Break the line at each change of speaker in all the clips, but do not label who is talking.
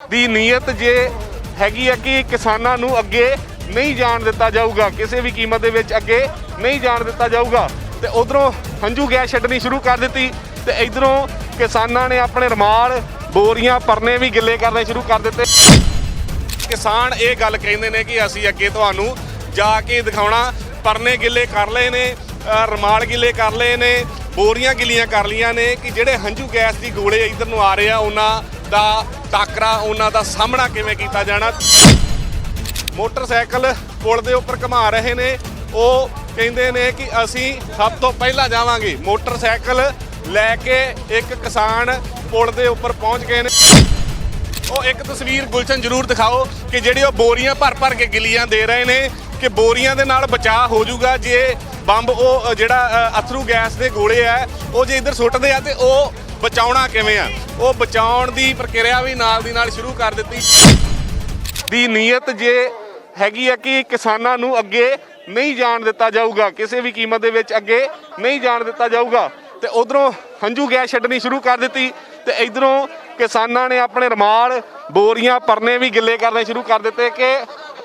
ਦੀ ਨੀਅਤ ਜੇ ਹੈਗੀ ਹੈ ਕਿ ਕਿਸਾਨਾਂ ਨੂੰ ਅੱਗੇ ਨਹੀਂ ਜਾਣ ਦਿੱਤਾ ਜਾਊਗਾ ਕਿਸੇ ਵੀ ਕੀਮਤ ਦੇ ਵਿੱਚ ਅੱਗੇ ਨਹੀਂ ਜਾਣ ਦਿੱਤਾ ਜਾਊਗਾ ਤੇ ਉਧਰੋਂ ਹੰਝੂ ਗੈਸ ਛੱਡਣੀ ਸ਼ੁਰੂ ਕਰ ਦਿੱਤੀ ਤੇ ਇਧਰੋਂ ਕਿਸਾਨਾਂ ਨੇ ਆਪਣੇ ਰਮਾਲ ਬੋਰੀਆਂ ਪਰਨੇ ਵੀ ਗਿੱਲੇ ਕਰਨੇ ਸ਼ੁਰੂ ਕਰ ਦਿੱਤੇ। ਕਿਸਾਨ ਇਹ ਗੱਲ ਕਹਿੰਦੇ ਨੇ ਕਿ ਅਸੀਂ ਅੱਗੇ ਤੁਹਾਨੂੰ ਜਾ ਕੇ ਦਿਖਾਉਣਾ ਪਰਨੇ ਗਿੱਲੇ ਕਰ ਲਏ ਨੇ ਅ, ਰਮਾਲ ਗਿੱਲੇ ਕਰ ਲਏ ਨੇ ਬੋਰੀਆਂ ਗਿੱਲੀਆਂ ਕਰ ਲੀਆਂ ਨੇ ਕਿ ਜਿਹੜੇ ਹੰਝੂ ਗੈਸ ਦੀ ਗੋਲੇ ਇਧਰ ਨੂੰ ਆ ਰਹੇ ਆ ਉਹਨਾਂ ਦਾ ਟਾਕਰਾ ਉਹਨਾਂ ਦਾ ਸਾਹਮਣਾ ਕਿਵੇਂ ਕੀਤਾ ਜਾਣਾ? ਮੋਟਰਸਾਈਕਲ ਪੁਲ ਦੇ ਉੱਪਰ ਘੁਮਾ ਰਹੇ ਨੇ। ਉਹ ਕਹਿੰਦੇ ਨੇ ਕਿ ਅਸੀਂ ਸਭ ਤੋਂ ਪਹਿਲਾਂ ਜਾਵਾਂਗੇ। ਮੋਟਰਸਾਈਕਲ ਲੈ ਕੇ ਇੱਕ ਕਿਸਾਨ ਪੁਲ ਦੇ ਉੱਪਰ ਪਹੁੰਚ ਗਏ ਨੇ। ਉਹ ਇੱਕ ਤਸਵੀਰ ਗੁਲਸ਼ਨ ਜ਼ਰੂਰ ਦਿਖਾਓ ਕਿ ਜਿਹੜੀ ਉਹ ਬੋਰੀਆਂ ਭਰ ਭਰ ਕੇ ਗਿੱਲੀਆਂ ਦੇ ਰਹੇ ਨੇ ਕਿ ਬੋਰੀਆਂ ਦੇ ਨਾਲ ਬਚਾਅ ਹੋ ਜਾਊਗਾ। ਜੇ ਬੰਬ ਉਹ ਜਿਹੜਾ ਅਥਰੂ ਗੈਸ ਦੇ ਗੋਲੇ ਆ, ਉਹ ਜੇ ਇੱਧਰ ਸੁੱਟਦੇ ਆ ਤੇ ਉਹ ਬਚਾਉਣਾ ਕਿਵੇਂ ਆ? ਉਹ ਬਚਾਉਣ ਦੀ ਪ੍ਰਕਿਰਿਆ ਵੀ ਨਾਲ ਦੀ ਨਾਲ ਸ਼ੁਰੂ ਕਰ ਦਿੱਤੀ। ਦੀ ਨੀਅਤ ਜੇ ਹੈਗੀ ਹੈ ਕਿ ਕਿਸਾਨਾਂ ਨੂੰ ਅੱਗੇ ਨਹੀਂ ਜਾਣ ਦਿੱਤਾ ਜਾਊਗਾ, ਕਿਸੇ ਵੀ ਕੀਮਤ ਦੇ ਵਿੱਚ ਅੱਗੇ ਨਹੀਂ ਜਾਣ ਦਿੱਤਾ ਜਾਊਗਾ, ਤੇ ਉਧਰੋਂ ਹੰਝੂ ਗੈਸ ਛੱਡਣੀ ਸ਼ੁਰੂ ਕਰ ਦਿੱਤੀ, ਤੇ ਇਧਰੋਂ ਕਿਸਾਨਾਂ ਨੇ ਆਪਣੇ ਰਮਾਲ, ਬੋਰੀਆਂ, ਪਰਨੇ ਵੀ ਗਿੱਲੇ ਕਰਨੇ ਸ਼ੁਰੂ ਕਰ ਦਿੱਤੇ ਕਿ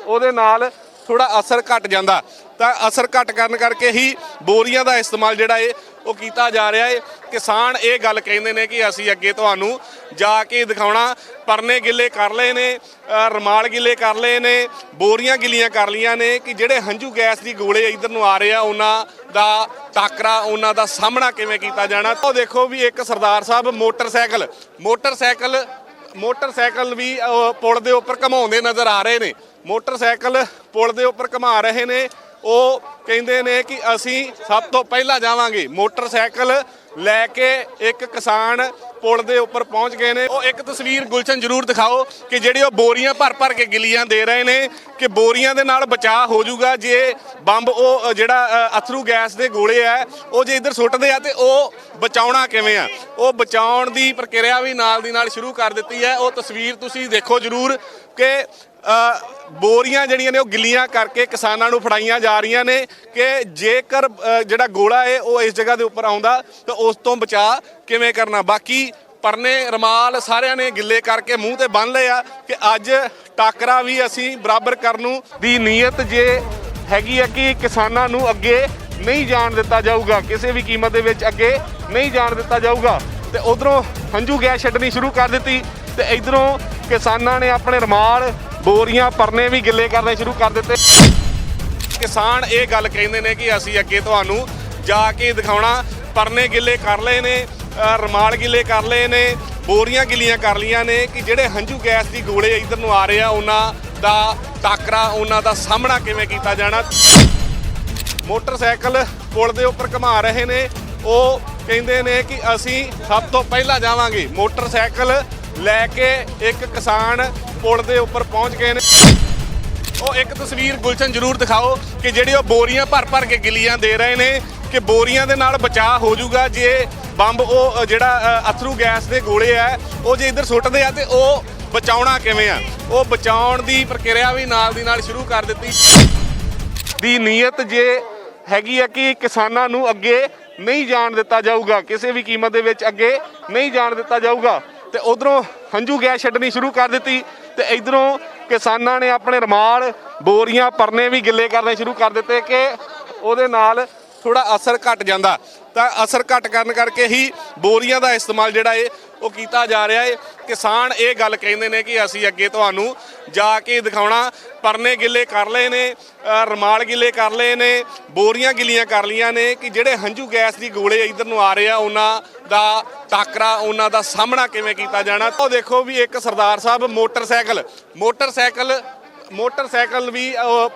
ਉਹਦੇ ਨਾਲ ਥੋੜਾ ਅਸਰ ਘਟ ਜਾਂਦਾ। ਤਾਂ ਅਸਰ ਘਟ ਕਰਨ ਕਰਕੇ ਹੀ ਬੋਰੀਆਂ ਦਾ ਇਸਤੇਮਾਲ ਜਿਹੜਾ ਏ ਉਹ ਕੀਤਾ ਜਾ ਰਿਹਾ ਹੈ ਕਿਸਾਨ ਇਹ ਗੱਲ ਕਹਿੰਦੇ ਨੇ ਕਿ ਅਸੀਂ ਅੱਗੇ ਤੁਹਾਨੂੰ ਜਾ ਕੇ ਦਿਖਾਉਣਾ। ਪਰਨੇ ਗਿੱਲੇ ਕਰ ਲਏ ਨੇ ਅ, ਰਮਾਲ ਗਿੱਲੇ ਕਰ ਲਏ ਨੇ ਬੋਰੀਆਂ ਗਿੱਲੀਆਂ ਕਰ ਲੀਆਂ ਨੇ ਕਿ ਜਿਹੜੇ ਹੰਝੂ ਗੈਸ ਦੀ ਗੋਲੇ ਇਧਰ ਨੂੰ ਆ ਰਹੇ ਆ ਉਹਨਾਂ ਦਾ ਟਾਕਰਾ ਉਹਨਾਂ ਦਾ ਸਾਹਮਣਾ ਕਿਵੇਂ ਕੀਤਾ ਜਾਣਾ? ਉਹ ਦੇਖੋ ਵੀ ਇੱਕ ਸਰਦਾਰ ਸਾਹਿਬ ਮੋਟਰਸਾਈਕਲ ਮੋਟਰਸਾਈਕਲ ਮੋਟਰਸਾਈਕਲ ਵੀ ਪੁਲ ਦੇ ਉੱਪਰ ਘਮਾਉਂਦੇ ਨਜ਼ਰ ਆ ਰਹੇ ਨੇ। ਮੋਟਰਸਾਈਕਲ ਪੁਲ ਦੇ ਉੱਪਰ ਘਮਾ ਰਹੇ ਨੇ। ਉਹ ਕਹਿੰਦੇ ਨੇ ਕਿ ਅਸੀਂ ਸਭ ਤੋਂ ਪਹਿਲਾਂ ਜਾਵਾਂਗੇ। ਮੋਟਰਸਾਈਕਲ ਲੈ ਕੇ ਇੱਕ ਕਿਸਾਨ ਪੁਲ ਦੇ ਉੱਪਰ ਪਹੁੰਚ ਗਏ ਨੇ। ਉਹ ਇੱਕ ਤਸਵੀਰ ਗੁਲਸ਼ਨ ਜ਼ਰੂਰ ਦਿਖਾਓ ਕਿ ਜਿਹੜੀ ਉਹ ਬੋਰੀਆਂ ਭਰ ਭਰ ਕੇ ਗਿੱਲੀਆਂ ਦੇ ਰਹੇ ਨੇ ਕਿ ਬੋਰੀਆਂ ਦੇ ਨਾਲ ਬਚਾਅ ਹੋ ਜਾਊਗਾ ਜੇ ਬੰਬ ਉਹ ਜਿਹੜਾ ਅਥਰੂ ਗੈਸ ਦੇ ਗੋਲੇ ਆ, ਉਹ ਜੇ ਇੱਧਰ ਸੁੱਟਦੇ ਆ ਤੇ ਉਹ ਬਚਾਉਣਾ ਕਿਵੇਂ ਆ? ਉਹ ਬਚਾਉਣ ਦੀ ਪ੍ਰਕਿਰਿਆ ਵੀ ਨਾਲ ਦੀ ਨਾਲ ਸ਼ੁਰੂ ਕਰ ਦਿੱਤੀ ਹੈ। ਉਹ ਤਸਵੀਰ ਤੁਸੀਂ ਦੇਖੋ ਜ਼ਰੂਰ ਕਿ ਬੋਰੀਆਂ ਜਿਹੜੀਆਂ ਨੇ ਉਹ ਗਿੱਲੀਆਂ ਕਰਕੇ ਕਿਸਾਨਾਂ ਨੂੰ ਫੜਾਈਆਂ ਜਾ ਰਹੀਆਂ ਨੇ ਕਿ ਜੇਕਰ ਜਿਹੜਾ ਗੋਲਾ ਹੈ ਉਹ ਇਸ ਜਗ੍ਹਾ ਦੇ ਉੱਪਰ ਆਉਂਦਾ, ਤਾਂ ਉਸ ਤੋਂ ਬਚਾ ਕਿਵੇਂ ਕਰਨਾ? ਬਾਕੀ ਪਰਨੇ ਰਮਾਲ ਸਾਰਿਆਂ ਨੇ ਗਿੱਲੇ ਕਰਕੇ ਮੂੰਹ ਤੇ ਬੰਨ ਲਏ ਆ ਕਿ ਅੱਜ ਟਾਕਰਾ ਵੀ ਅਸੀਂ ਬਰਾਬਰ ਕਰਨ ਨੂੰ ਦੀ ਨੀਅਤ ਜੇ ਹੈਗੀ ਹੈ ਕਿ ਕਿਸਾਨਾਂ ਨੂੰ ਅੱਗੇ ਨਹੀਂ ਜਾਣ ਦਿੱਤਾ ਜਾਊਗਾ, ਕਿਸੇ ਵੀ ਕੀਮਤ ਦੇ ਵਿੱਚ ਅੱਗੇ ਨਹੀਂ ਜਾਣ ਦਿੱਤਾ ਜਾਊਗਾ। ਤੇ ਉਧਰੋਂ ਹੰਝੂ ਗੈਸ ਛੱਡਣੀ ਸ਼ੁਰੂ ਕਰ ਦਿੱਤੀ ਤੇ ਇਧਰੋਂ ਕਿਸਾਨਾਂ ਨੇ ਆਪਣੇ ਰਮਾਲ ਬੋਰੀਆਂ ਪਰਨੇ ਵੀ ਗਿੱਲੇ ਕਰਨੇ ਸ਼ੁਰੂ ਕਰ ਦਿੱਤੇ। ਕਿਸਾਨ ਇਹ ਗੱਲ ਕਹਿੰਦੇ ਨੇ ਕਿ ਅਸੀਂ ਅੱਗੇ ਤੁਹਾਨੂੰ ਜਾ ਕੇ ਦਿਖਾਉਣਾ। ਪਰਨੇ ਗਿੱਲੇ ਕਰ ਲਏ ਨੇ ਅ, ਰਮਾਲ ਗਿੱਲੇ ਕਰ ਲਏ ਨੇ ਬੋਰੀਆਂ ਗਿੱਲੀਆਂ ਕਰ ਲੀਆਂ ਨੇ ਕਿ ਜਿਹੜੇ ਹੰਝੂ ਗੈਸ ਦੀ ਗੋਲੇ ਇਧਰ ਨੂੰ ਆ ਰਹੇ ਆ ਉਹਨਾਂ ਦਾ ਟਾਕਰਾ ਉਹਨਾਂ ਦਾ ਸਾਹਮਣਾ ਕਿਵੇਂ ਕੀਤਾ ਜਾਣਾ? ਮੋਟਰਸਾਈਕਲ ਪੁਲ ਦੇ ਉੱਪਰ ਘੁਮਾ ਰਹੇ ਨੇ। ਉਹ ਕਹਿੰਦੇ ਨੇ ਕਿ ਅਸੀਂ ਸਭ ਤੋਂ ਪਹਿਲਾਂ ਜਾਵਾਂਗੇ। ਮੋਟਰਸਾਈਕਲ ਲੈ ਕੇ ਇੱਕ ਕਿਸਾਨ ਪੁਲ ਦੇ ਉੱਪਰ ਪਹੁੰਚ ਗਏ ਨੇ। ਉਹ ਇੱਕ ਤਸਵੀਰ ਗੁਲਸ਼ਨ ਜ਼ਰੂਰ ਦਿਖਾਓ ਕਿ ਜਿਹੜੀ ਉਹ ਬੋਰੀਆਂ ਭਰ ਭਰ ਕੇ ਗਿੱਲੀਆਂ ਦੇ ਰਹੇ ਨੇ ਕਿ ਬੋਰੀਆਂ ਦੇ ਨਾਲ ਬਚਾਅ ਹੋ ਜਾਊਗਾ ਜੇ ਬੰਬ ਉਹ ਜਿਹੜਾ ਅਥਰੂ ਗੈਸ ਦੇ ਗੋਲੇ ਆ, ਉਹ ਜੇ ਇੱਧਰ ਸੁੱਟਦੇ ਆ ਤੇ ਉਹ ਬਚਾਉਣਾ ਕਿਵੇਂ ਆ? ਉਹ ਬਚਾਉਣ ਦੀ ਪ੍ਰਕਿਰਿਆ ਵੀ ਨਾਲ ਦੀ ਨਾਲ ਸ਼ੁਰੂ ਕਰ ਦਿੱਤੀ। ਦੀ ਨੀਅਤ ਜੇ ਹੈਗੀ ਹੈ ਕਿ ਕਿਸਾਨਾਂ ਨੂੰ ਅੱਗੇ ਨਹੀਂ ਜਾਣ ਦਿੱਤਾ ਜਾਊਗਾ, ਕਿਸੇ ਵੀ ਕੀਮਤ ਦੇ ਵਿੱਚ ਅੱਗੇ ਨਹੀਂ ਜਾਣ ਦਿੱਤਾ ਜਾਊਗਾ, ਤੇ ਉਧਰੋਂ ਹੰਝੂ ਗੈਸ ਛੱਡਣੀ ਸ਼ੁਰੂ ਕਰ ਦਿੱਤੀ। ਤੇ ਇਧਰੋਂ ਕਿਸਾਨਾਂ ਨੇ ਆਪਣੇ ਰਮਾਲ ਬੋਰੀਆਂ ਪਰਨੇ ਵੀ ਗਿੱਲੇ ਕਰਨੇ ਸ਼ੁਰੂ ਕਰ ਦਿੱਤੇ ਕਿ ਉਹਦੇ ਨਾਲ ਥੋੜਾ ਅਸਰ ਘਟ ਜਾਂਦਾ। ਤਾਂ ਅਸਰ ਘਟ ਕਰਨ ਕਰਕੇ ਹੀ ਬੋਰੀਆਂ ਦਾ ਇਸਤੇਮਾਲ ਜਿਹੜਾ ਏ ਉਹ ਕੀਤਾ ਜਾ ਰਿਹਾ ਏ। ਕਿਸਾਨ ਇਹ ਗੱਲ ਕਹਿੰਦੇ ਨੇ ਕਿ ਅਸੀਂ ਅੱਗੇ ਤੁਹਾਨੂੰ ਜਾ ਕੇ ਦਿਖਾਉਣਾ। ਪਰਨੇ ਗਿੱਲੇ ਕਰ ਲਏ ਨੇ ਅ, ਰਮਾਲ ਗਿੱਲੇ ਕਰ ਲਏ ਨੇ ਬੋਰੀਆਂ ਗਿੱਲੀਆਂ ਕਰ ਲੀਆਂ ਨੇ ਕਿ ਜਿਹੜੇ ਹੰਝੂ ਗੈਸ ਦੀ ਗੋਲੇ ਇਧਰ ਨੂੰ ਆ ਰਹੇ ਆ ਉਹਨਾਂ ਦਾ ਟਾਕਰਾ ਉਹਨਾਂ ਦਾ ਸਾਹਮਣਾ ਕਿਵੇਂ ਕੀਤਾ ਜਾਣਾ? ਉਹ ਦੇਖੋ ਵੀ ਇੱਕ ਸਰਦਾਰ ਸਾਹਿਬ ਮੋਟਰਸਾਈਕਲ ਮੋਟਰਸਾਈਕਲ ਮੋਟਰਸਾਈਕਲ ਵੀ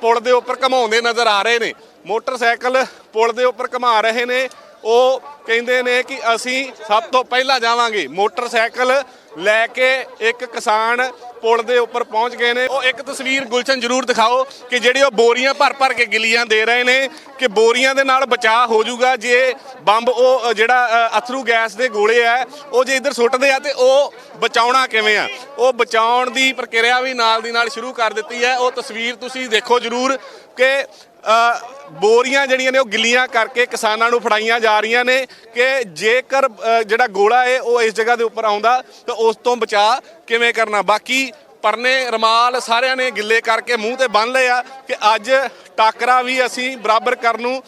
ਪੁਲ ਦੇ ਉੱਪਰ ਘਮਾਉਂਦੇ ਨਜ਼ਰ ਆ ਰਹੇ ਨੇ। ਮੋਟਰਸਾਈਕਲ ਪੁਲ ਦੇ ਉੱਪਰ ਘਮਾ ਰਹੇ ਨੇ। ਉਹ ਕਹਿੰਦੇ ਨੇ ਕਿ ਅਸੀਂ ਸਭ ਤੋਂ ਪਹਿਲਾਂ ਜਾਵਾਂਗੇ। ਮੋਟਰਸਾਈਕਲ ਲੈ ਕੇ ਇੱਕ ਕਿਸਾਨ ਪੁਲ ਦੇ ਉੱਪਰ ਪਹੁੰਚ ਗਏ ਨੇ। ਉਹ ਇੱਕ ਤਸਵੀਰ ਗੁਲਸ਼ਨ ਜ਼ਰੂਰ ਦਿਖਾਓ ਕਿ ਜਿਹੜੀ ਉਹ ਬੋਰੀਆਂ ਭਰ ਭਰ ਕੇ ਗਿੱਲੀਆਂ ਦੇ ਰਹੇ ਨੇ ਕਿ ਬੋਰੀਆਂ ਦੇ ਨਾਲ ਬਚਾਅ ਹੋ ਜਾਊਗਾ। ਜੇ ਬੰਬ ਉਹ ਜਿਹੜਾ ਅਥਰੂ ਗੈਸ ਦੇ ਗੋਲੇ ਆ, ਉਹ ਜੇ ਇੱਧਰ ਸੁੱਟਦੇ ਆ ਤੇ ਉਹ ਬਚਾਉਣਾ ਕਿਵੇਂ ਆ? ਉਹ ਬਚਾਉਣ ਦੀ ਪ੍ਰਕਿਰਿਆ ਵੀ ਨਾਲ ਦੀ ਨਾਲ ਸ਼ੁਰੂ ਕਰ ਦਿੱਤੀ ਹੈ। ਉਹ ਤਸਵੀਰ ਤੁਸੀਂ ਦੇਖੋ ਜ਼ਰੂਰ ਕਿ ਬੋਰੀਆਂ ਜਿਹੜੀਆਂ ਨੇ ਉਹ ਗਿੱਲੀਆਂ ਕਰਕੇ ਕਿਸਾਨਾਂ ਨੂੰ ਫੜਾਈਆਂ ਜਾ ਰਹੀਆਂ ਨੇ ਕਿ ਜੇਕਰ ਜਿਹੜਾ ਗੋਲਾ ਹੈ ਉਹ ਇਸ ਜਗ੍ਹਾ ਦੇ ਉੱਪਰ ਆਉਂਦਾ, ਤਾਂ ਉਸ ਤੋਂ ਬਚਾ ਕਿਵੇਂ ਕਰਨਾ? ਬਾਕੀ ਪਰਨੇ ਰਮਾਲ ਸਾਰਿਆਂ ਨੇ ਗਿੱਲੇ ਕਰਕੇ ਮੂੰਹ ਤੇ ਬੰਨ ਲਏ ਆ ਕਿ ਅੱਜ ਟਾਕਰਾ ਵੀ ਅਸੀਂ ਬਰਾਬਰ ਕਰਨ ਨੂੰ